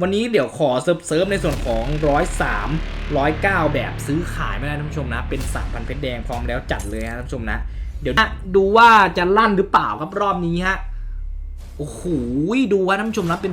วันนี้เดี๋ยวขอเซิร์ฟเซิร์ฟในส่วนของร้อยสามร้อยเก้าแบบซื้อขายไม่ได้ท่านผู้ชมนะ เป็นสามพันเพชรแดงพร้อมแล้วจัดเลยนะท่านผู้ชมนะ เดี๋ยวดูว่าจะลั่นหรือเปล่าครับรอบนี้ฮะ โอ้โหดูว่าท่านผู้ชมนะเป็น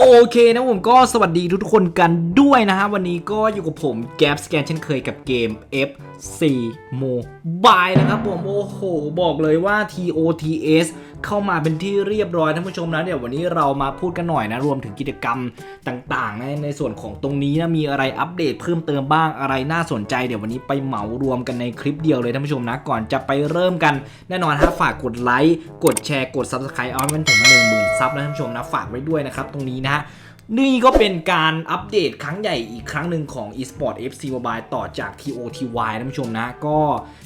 โอเคนะผมก็สวัสดีทุกๆคนกันด้วยนะฮะ วันนี้ก็อยู่กับผมแกปสแกนเช่นเคยกับเกม FC Mobile นะครับผม โอ้โห บอกเลยว่า TOTS เข้ามาเป็นที่เรียบร้อยท่านผู้ชมนะเดี๋ยววันนี้เรามาพูดกันหน่อยนะรวมถึงกิจกรรมต่างๆในในส่วนของตรงนี้นะมีอะไรอัปเดตเพิ่มเติมบ้างอะไรน่าสนใจ เดี๋ยววันนี้ไปเหมารวมกันในคลิปเดียวเลยท่านผู้ชมนะก่อนจะไปเริ่มกันแน่นอนฮะฝากกดไลค์กดแชร์กด Subscribe เอาให้มันถึง1 0,000ซับนะท่านผู้ชมนะฝากไว้ด้วยนะครับตรงนี้นะฮะ นี่ก็เป็นการอัปเดตครั้งใหญ่อีกครั้งหนึ่งของ eSport FC Mobile ต่อจาก TOTY ท่านผู้ชมนะ ก็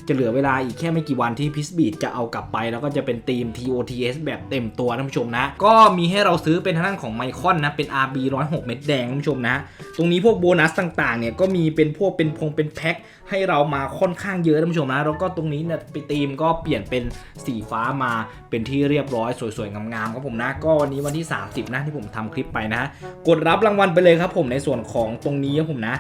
จะเหลือเวลาอีกแค่ไม่กี่วันที่พิสบีดจะเอากลับไป แล้วก็จะเป็นทีม TOTS แบบเต็มตัวท่านผู้ชมนะ ก็มีให้เราซื้อเป็นทางด้านของไมคอนนะ เป็น RB 106 เม็ดแดงท่านผู้ชมนะ ตรงนี้พวกโบนัสต่างๆเนี่ยก็มีเป็นพวกเป็นพงเป็นแพ็คให้เรามาค่อนข้างเยอะท่านผู้ชมนะ แล้วก็ตรงนี้เนี่ยไปทีมก็เปลี่ยนเป็นสีฟ้ามาเป็นที่เรียบร้อยสวยๆงามๆครับผมนะ ก็วันนี้วันที่ 30นะที่ผมทำคลิปไปนะกดรับรางวัลไปเลยครับผมในส่วนของตรงนี้ครับผมนะ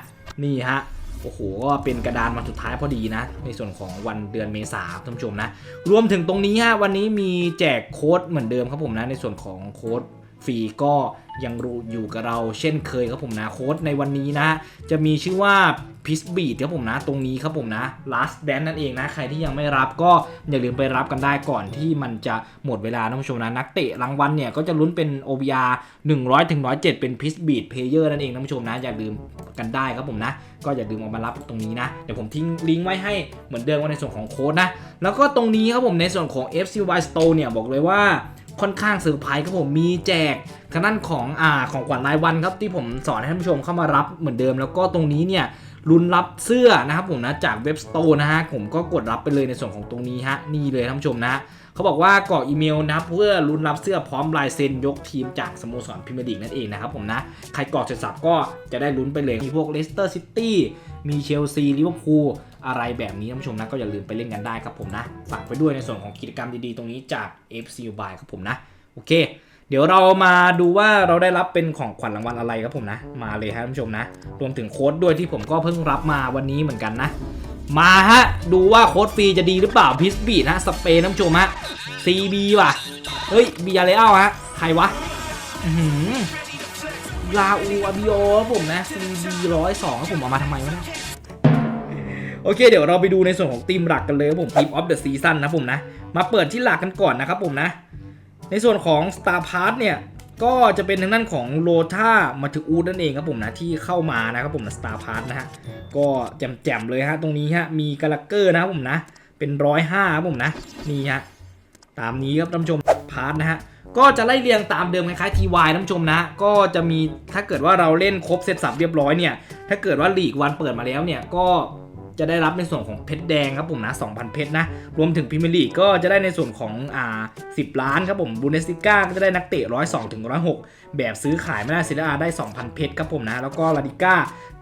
นี่ฮะโอ้โหก็เป็นกระดานวันสุดท้ายพอดีนะ ในส่วนของวันเดือนเมษาท่านผู้ชมนะ รวมถึงตรงนี้ฮะวันนี้มีแจกโค้ดเหมือนเดิมครับผมนะ ในส่วนของโค้ด ฟรีก็ยังรู้อยู่กับเราเช่นเคยครับผมนะโค้ดในวันนี้นะ จะมีชื่อว่าพิสบีดครับผมนะ ตรงนี้ครับผมนะ last dance นั่นเองนะ ใครที่ยังไม่รับก็อย่าลืมไปรับกันได้ก่อนที่มันจะหมดเวลาท่านผู้ชมนะ นักเตะรางวัลเนี่ย ก็จะลุ้นเป็น OBR 100ถึง107 เป็นพิสบีดเพลเยอร์นั่นเองท่านผู้ชมนะ อย่าลืมกันได้ครับผมนะ ก็อย่าลืมเอามารับตรงนี้นะ เดี๋ยวผมทิ้งลิงก์ไว้ให้เหมือนเดิมว่าในส่วนของโค้ดนะ แล้วก็ตรงนี้ครับผมในส่วนของ FCY Store เนี่ยบอกเลยว่า ค่อนข้างเซอร์ไพรส์ครับผมมีแจกทางด้านของอ่าของขวัญรายวันครับที่ผมสอนให้ท่านผู้ชมเข้ามารับเหมือนเดิม แล้วก็ตรงนี้เนี่ยลุ้นรับเสื้อนะครับผมนะจากเว็บสโตร์นะฮะผมก็กดรับไปเลยในส่วนของตรงนี้ฮะนี่เลยท่านผู้ชมนะเขาบอกว่ากรอกอีเมลนะครับเพื่อลุ้นรับเสื้อพร้อมลายเซ็นยกทีมจากสโมสรพรีเมียร์ลีกนั่นเองนะครับผมนะใครกรอกเสร็จสับก็จะได้ลุ้นไปเลยมีพวกเลสเตอร์ซิตี้ มีเชลซีลิเวอร์พูลอะไรแบบนี้ท่านผู้ชมนะก็อย่าลืมไปเล่นกันได้ครับผมนะฝากไปด้วยในส่วนของกิจกรรมดีๆ ตรงนี้จาก FC Mobile ครับผมนะโอเค เดี๋ยวเรามาดูว่าเราได้รับเป็นของขวัญรางวัลอะไรครับผมนะ มาเลยครับท่านผู้ชมนะ รวมถึงโค้ดด้วยที่ผมก็เพิ่งรับมาวันนี้เหมือนกันนะ มาฮะดูว่าโค้ดฟรีจะดีหรือเปล่าพิสบีดฮะสเปนท่านผู้ชมฮะ CB ว่ะเฮ้ยบียาเลอาฮะใครวะ ลาอูอาบิโอครับผมนะ CB ร้อยสองครับผมเอามาทำไมวะเนี่ยโอเคเดี๋ยวเราไปดูในส่วนของทีมหลักกันเลยครับผมทีมออฟเดอะซีซั่นนะผมนะ มาเปิดที่หลักกันก่อนนะครับผมนะ ในส่วนของ Star p a s s เนี่ย ก็จะเป็นทางด้านของโลธามาถึอูดนั่นเองครับผมนะที่เข้ามานะครับผมนะ Star p a s s นะฮะก็แจ่มๆเลยฮะตรงนี้ฮะมีกาลักเกอร์นะครับผมนะเป็นร้อยห้าครับผมนะนี่ฮะตามนี้ครับท่านผู้ชมพาร์ทนะฮะ ก็จะไล่เรียงตามเดิมคล้ายๆ TY ท่านผู้ชมนะ ก็จะมีถ้าเกิดว่าเราเล่นครบเซตสับเรียบร้อยเนี่ย ถ้าเกิดว่าลีกวันเปิดมาแล้วเนี่ยก็จะได้รับในส่วนของเพชรแดงครับผมนะ 2,000 เพชรนะ รวมถึงพรีเมียร์ลีกก็จะได้ในส่วนของอ่า10 ล้านครับผมบูเนสติก้าก็จะได้นักเตะ 102ถึง106 แบบซื้อขายไม่ได้ซิลอาได้ 2,000 เพชรครับผมนะ แล้วก็ลาดิก้า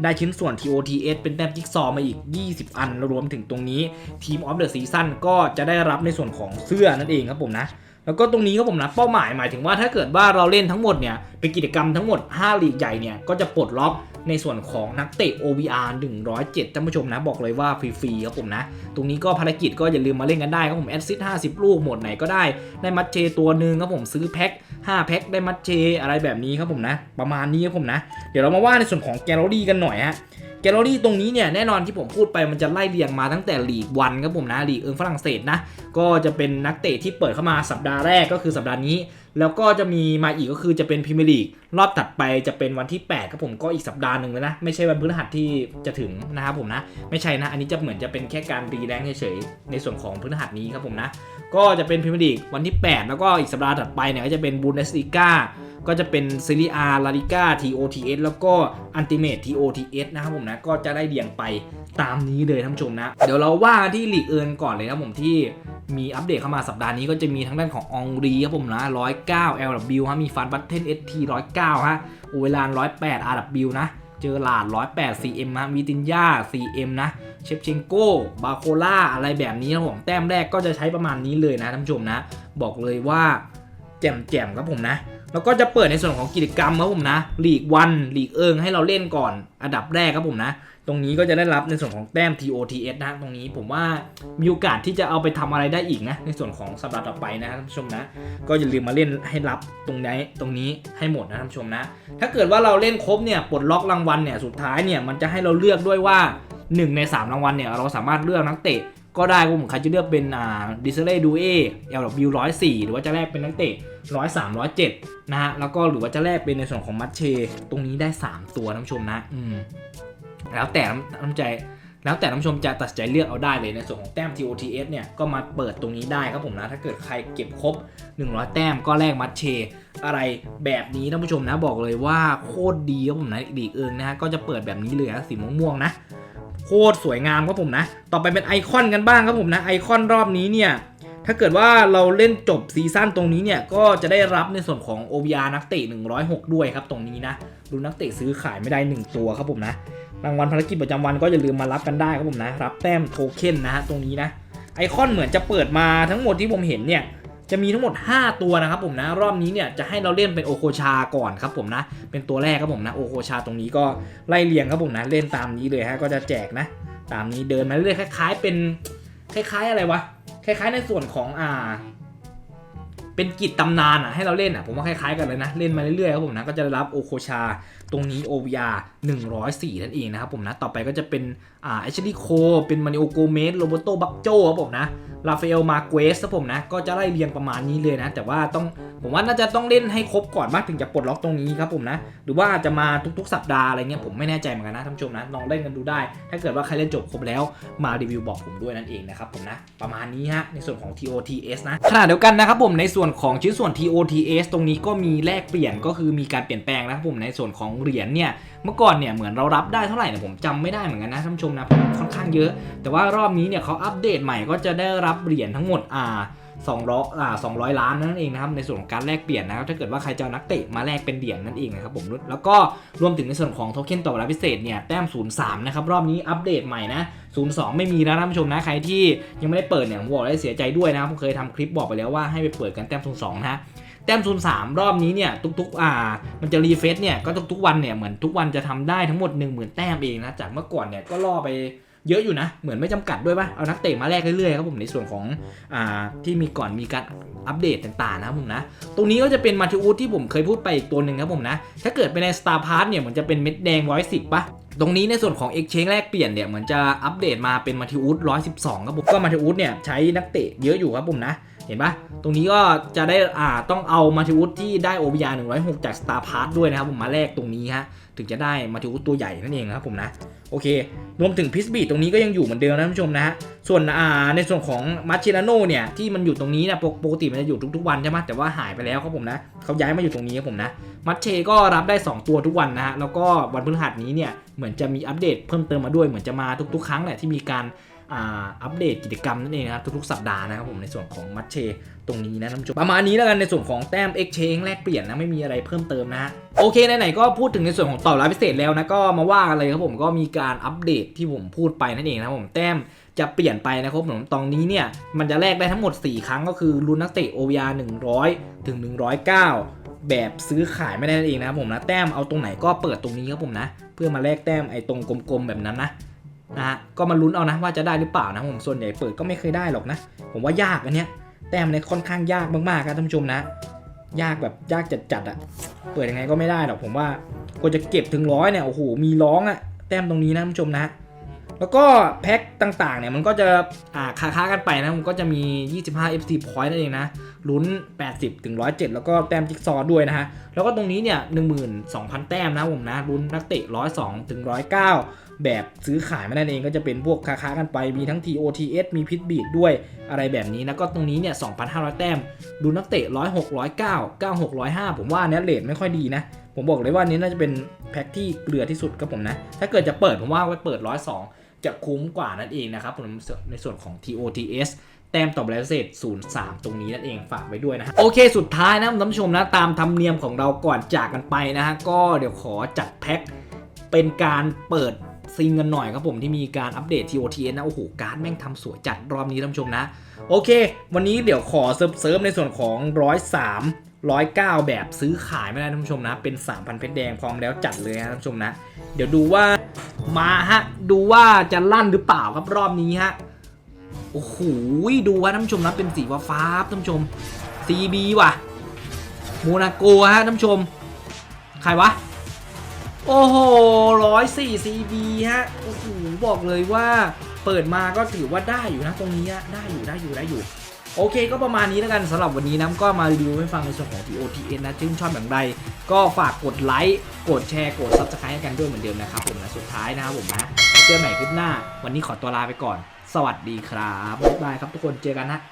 ได้ชิ้นส่วน TOTS เป็นแต้มจิ๊กซอมาอีก 20 อัน รวมถึงตรงนี้ทีมออฟเดอะซีซั่นก็จะได้รับในส่วนของเสื้อนั่นเองครับผมนะ แล้วก็ตรงนี้ครับผมนะเป้าหมายหมายถึงว่าถ้าเกิดว่าเราเล่นทั้งหมดเนี่ยเป็นกิจกรรมทั้งหมด 5 ลีกใหญ่เนี่ยก็จะปลดล็อกในส่วนของนักเตะ OVR 107ท่านผู้ชมนะบอกเลยว่าฟรีๆครับผมนะ ตรงนี้ก็ภารกิจก็อย่าลืมมาเล่นกันได้ครับผมแอดซิส50 ลูกหมดไหนก็ได้ ได้มัดเชตัวหนึ่งครับผมซื้อแพ็ค5แพ็คได้มัดเชอะไรแบบนี้ครับผมนะ ประมาณนี้ครับผมนะ เดี๋ยวเรามาว่าในส่วนของแกลเลอรี่กันหน่อยฮะ แกลเลอรี่ตรงนี้เนี่ยแน่นอนที่ผมพูดไปมันจะไล่เรียงมาตั้งแต่ลีกวันครับผมนะลีกเอิงฝรั่งเศสนะก็จะเป็นนักเตะที่เปิดเข้ามาสัปดาห์แรกก็คือสัปดาห์นี้ แล้วก็จะมีมาอีกก็คือจะเป็นพรีเมียร์ลีกรอบถัดไปจะเป็นวันที่ 8 ครับผมก็อีกสัปดาห์หนึ่งเลยนะ ไม่ใช่วันพฤหัสที่จะถึงนะครับผมนะ ไม่ใช่นะ อันนี้จะเหมือนจะเป็นแค่การรีแรงเฉยๆในส่วนของพฤหัสนี้ครับผมนะ ก็จะเป็นพรีเมียร์ลีกวันที่ 8 แล้วก็อีกสัปดาห์ถัดไปเนี่ยก็จะเป็นบูเดสลิก้า ก็จะเป็นซีรี A ลาลิก้า TOTS แล้วก็ Ultimate TOTS นะครับผมนะ ก็จะได้เรียงไปตามนี้เลยท่านผู้ชมนะ เดี๋ยวเราว่าที่ลีกเอินก่อนเลยนะผมที่มีอัปเดตเข้ามาสัปดาห์นี้ก็จะมีทั้งด้านขององรีครับผมนะ109 LW ฮะมีฟันบัตเทน ST 109ฮะโอเวลาน108 RW นะเจอหลาด 108 CM ฮะวิตินยา CM นะ เชฟเชงโก้ บาโคล่า อะไรแบบนี้นะผม แต้มแรกก็จะใช้ประมาณนี้เลยนะท่านผู้ชมนะ บอกเลยว่าแจ่มๆครับผมนะ แล้วก็จะเปิดในส่วนของกิจกรรมครับผมนะลีกวันลีกเอิงให้เราเล่นก่อนอันดับแรกครับผมนะ ตรงนี้ก็จะได้รับในส่วนของแต้ม TOTS นะตรงนี้ผมว่ามีโอกาสที่จะเอาไปทำอะไรได้อีกนะ ในส่วนของสัปดาห์ต่อไปนะท่านผู้ชมนะ ก็อย่าลืมมาเล่นให้รับตรงนี้ตรงนี้ให้หมดนะท่านผู้ชมนะ ถ้าเกิดว่าเราเล่นครบเนี่ยปลดล็อกรางวัลเนี่ยสุดท้ายเนี่ยมันจะให้เราเลือกด้วยว่า 1 ใน 3 รางวัลเนี่ยเราสามารถเลือกนักเตะ ก็ได้ผมใครจะเลือกเป็นอ่าดิเซเล่ดูเอ LW 104หรือว่าจะแลกเป็นนักเตะ103 107นะฮะ แล้วก็หรือว่าจะแลกเป็นในส่วนของมัตเช ตรงนี้ได้ 3 ตัวท่านผู้ชมนะ อืม แล้วแต่น้ำใจ แล้วแต่ท่านผู้ชมจะตัดใจเลือกเอาได้เลยในส่วนของแต้ม TOTS เนี่ย ก็มาเปิดตรงนี้ได้ครับผมนะ ถ้าเกิดใครเก็บครบ 100 แต้มก็แลกมัตเช อะไรแบบนี้ท่านผู้ชมนะ บอกเลยว่าโคตรดีครับผมนะดีกเอิงนะฮะ ก็จะเปิดแบบนี้เลยนะสีม่วงๆนะ โคตรสวยงามครับผมนะ ต่อไปเป็นไอคอนกันบ้างครับผมนะไอคอนรอบนี้เนี่ยถ้าเกิดว่าเราเล่นจบซีซั่นตรงนี้เนี่ย ก็จะได้รับในส่วนของ OVR นักเตะ 106 ด้วยครับตรงนี้นะ ดูนักเตะซื้อขายไม่ได้ 1 ตัวครับผมนะ รางวัลภารกิจประจำวันก็อย่าลืมมารับกันได้ครับผมนะ รับแต้มโทเค็นนะฮะตรงนี้นะ ไอคอนเหมือนจะเปิดมาทั้งหมดที่ผมเห็นเนี่ย จะมีทั้งหมด 5 ตัวนะครับผมนะ รอบนี้เนี่ยจะให้เราเล่นเป็นโอโคชาก่อนครับผมนะ เป็นตัวแรกครับผมนะโอโคชาตรงนี้ก็ไล่เรียงครับผมนะเล่นตามนี้เลยฮะก็จะแจกนะ ตามนี้เดินมาเรื่อยๆคล้าย ๆ เป็นคล้าย ๆ อะไรวะคล้าย ๆ ในส่วนของอ่า เป็นกิจตำนานอะให้เราเล่นอะผมว่าคล้ายๆกันเลยนะ เล่นมาเรื่อยๆครับผมนะก็จะรับโอโคชา ตรงนี้ OVR 104 นั่นเองนะครับผมนะ ต่อไปก็จะเป็นอ่าแอชลีโคเป็นมาริโอโกเมสโรเบโตบักโจครับผมนะราฟาเอลมาเกสครับผมนะ ก็จะไล่เรียงประมาณนี้เลยนะ แต่ว่าต้องผมว่าน่าจะต้องเล่นให้ครบก่อนมากถึงจะปลดล็อกตรงนี้ครับผมนะ หรือว่าจะมาทุกๆ สัปดาห์อะไรเงี้ยผมไม่แน่ใจเหมือนกันนะท่านผู้ชมนะลองเล่นกันดูได้ ถ้าเกิดว่าใครเล่นจบครบแล้วมารีวิวบอกผมด้วยนั่นเองนะครับผมนะ ประมาณนี้ฮะในส่วนของ TOTS นะขณะเดียวกันนะครับผมในส่วนของชิ้นส่วน TOTS ตรงนี้ก็มีแลกเปลี่ยนก็คือมีการเปลี่ยนแปลงนะครับผมในส่วนของเหรียญเนี่ยเมื่อก่อนเนี่ยเหมือนเรารับได้เท่าไหร่เนี่ยผมจำไม่ได้เหมือนกันนะท่านผู้ชมนะเพราะมันค่อนข้างเยอะ แต่ว่ารอบนี้เนี่ยเขาอัปเดตใหม่ก็จะได้รับเหรียญทั้งหมดอ่า200อ่า200 ล้านนั่นเองนะครับในส่วนของการแลกเปลี่ยนนะครับถ้าเกิดว่าใครจะนักเตะมาแลกเป็นเหรียญนั่นเองนะครับผมแล้วก็รวมถึงในส่วนของโทเค็นต่อเวลาพิเศษเนี่ยแต้ม 03 นะครับรอบนี้อัปเดตใหม่นะ 02 ไม่มีแล้วนะท่านผู้ชมนะใครที่ยังไม่ได้เปิดเนี่ยผมบอกเลยเสียใจด้วยนะครับผมเคยทำคลิปบอกไปแล้วว่าให้ไปเปิดกันแต้ม 02 นะ แต้ม03รอบนี้เนี่ยทุกๆอ่า มันจะรีเฟซเนี่ยก็ทุกๆวันเนี่ยเหมือนทุกวันจะทำได้ทั้งหมด 10,000 แต้มเองนะจากเมื่อก่อนเนี่ยก็ล่อไปเยอะอยู่นะ เหมือนไม่จำกัดด้วยป่ะ เอานักเตะมาแลกเรื่อยๆครับผมในส่วนของอ่าที่มีก่อนมีการอัปเดตต่างๆนะครับผมนะ ตรงนี้ก็จะเป็นมาทิอูดที่ผมเคยพูดไปอีกตัวหนึ่งครับผมนะ ถ้าเกิดเป็นใน Star p a s s เนี่ยเหมือนจะเป็นเม็ดแดง110ป่ะ ตรงนี้ในส่วนของ Exchange แลกเปลี่ยนเนี่ยเหมือนจะอัปเดตมาเป็นมาทิอุส112ครับผมก็มาทิอูดเนี่ยใช้นักเตะเยอะอยู่ครับผมนะเห็นปะตรงนี้ก็จะได้อ่าต้องเอามาทิอุสที่ได้โอบิยา106จาก Star p a s s ด้วยนะครับผมมาแลกตรงนี้ฮะถึงจะได้มาทิอุสตัวใหญ่นั่นเองครับผมนะ โอเค รวมถึงพิสบีตรงนี้ก็ยังอยู่เหมือนเดิมนะท่านผู้ชมนะฮะ ส่วนอ่าในส่วนของมัชิราโนเนี่ยที่มันอยู่ตรงนี้นะปกปกติมันจะอยู่ทุกๆวันใช่ไหมแต่ว่าหายไปแล้วครับผมนะเขาย้ายมาอยู่ตรงนี้ครับผมนะ มัชเชก็รับได้ 2 ตัวทุกวันนะฮะ แล้วก็วันพฤหัสนี้เนี่ยเหมือนจะมีอัปเดตเพิ่มเติมมาด้วยเหมือนจะมาทุกๆ ครั้งแหละที่มีการ อัปเดตกิจกรรมนั่นเองนะครับทุกๆสัปดาห์นะครับผมในส่วนของมัชเชตรงนี้นะท่านผู้ชมประมาณนี้แล้วกันในส่วนของแต้ม Exchange แลกเปลี่ยนนะไม่มีอะไรเพิ่มเติมนะโอเคไหนๆก็พูดถึงในส่วนของต่อรับพิเศษแล้วนะก็มาว่ากันเลยครับผมก็มีการอัปเดตที่ผมพูดไปนั่นเองนะผมแต้มจะเปลี่ยนไปนะครับผมตรงนี้เนี่ยมันจะแลกได้ทั้งหมด 4 ครั้งก็คือรุ่นนักเตะ OVR 100 ถึง 109แบบซื้อขายไม่ได้นั่นเองนะครับผมนะแต้มเอาตรงไหนก็เปิดตรงนี้ครับผมนะ เพื่อมาแลกแต้มไอ้ตรงกลมๆแบบนั้นนะ นะฮะก็มาลุ้นเอานะว่าจะได้หรือเปล่านะผมส่วนใหญ่เปิดก็ไม่เคยได้หรอกนะ ผมว่ายากอันเนี้ยแต้มเนี่ยค่อนข้างยากมากๆครับท่านผู้ชมนะ ยากแบบยากจัดๆอะเปิดยังไงก็ไม่ได้หรอกผมว่ากว่าจะเก็บถึงร้อยเนี่ยโอ้โหมีร้องอะแต้มตรงนี้นะท่านผู้ชมนะ แล้วก็แพ็คต่างๆเนี่ยมันก็จะอ่าค้าๆกันไปนะมันก็จะมี 25 FC point นั่นเองนะ ลุ้น 80 ถึง 107 แล้วก็แต้มจิ๊กซอด้วยนะฮะ แล้วก็ตรงนี้เนี่ย 12,000 แต้มนะผมนะ ลุ้นนักเตะ 102 ถึง 109 แบบซื้อขายม่นั่นเองก็จะเป็นพวกค้าๆกันไป มีทั้ง TOTS มีพิทบีดด้วยอะไรแบบนี้นะ ก็ตรงนี้เนี่ย 2,500 แต้ม ดูนักเตะ 106 109 96 105 ผมว่าเนี้ยเลทไม่ค่อยดีนะ ผมบอกเลยว่านี้น่าจะเป็นแพ็คที่เกลือที่สุดครับผมนะ ถ้าเกิดจะเปิดผมว่าไว้เปิด 102 จะคุ้มกว่านั่นเองนะครับผมในส่วนของ TOTS แต้มตอบแล้วเสร็จ03 ตรงนี้นั่นเองฝากไว้ด้วยนะฮะโอเคสุดท้ายนะท่านผู้ชมนะตามธรรมเนียมของเราก่อนจากกันไปนะฮะก็เดี๋ยวขอจัดแพ็คเป็นการเปิดซิงกันหน่อยครับผมที่มีการอัปเดต TOTS นะ โอ้โห การ์ดแม่งทำสวยจัดรอบนี้ท่านผู้ชมนะ โอเค วันนี้เดี๋ยวขอเซิร์ฟเซิร์ฟในส่วนของ 103 109 แบบซื้อขายไม่ได้ท่านผู้ชมนะ เป็น 3,000 เพชรแดงพร้อมแล้วจัดเลยนะท่านผู้ชมนะ เดี๋ยวดูว่ามาฮะ ดูว่าจะลั่นหรือเปล่าครับรอบนี้ฮะ โอ้โหดูว่าท่านผู้ชมนะเป็นสีฟ้าครับท่านผู้ชม CB ว่ะโมนาโกฮะท่านผู้ชม ใครวะ โอ้โหร้อยสี่ CB ฮะโอ้โหบอกเลยว่าเปิดมาก็ถือว่าได้อยู่นะตรงนี้ได้อยู่ได้อยู่ได้อยู่โอเคก็ประมาณนี้แล้วกันสำหรับวันนี้นะก็มารีวิวให้ฟังในส่วนของ TOTN นะชื่นชอบอย่างไร ก็ฝากกดไลค์กดแชร์กด Subscribe ให้กันด้วยเหมือนเดิมนะครับผมนะสุดท้ายนะครับผมนะเจอกันใหม่คลิปหน้า วันนี้ขอตัวลาไปก่อน สวัสดีครับบ๊ายบายครับทุกคนเจอกันนะ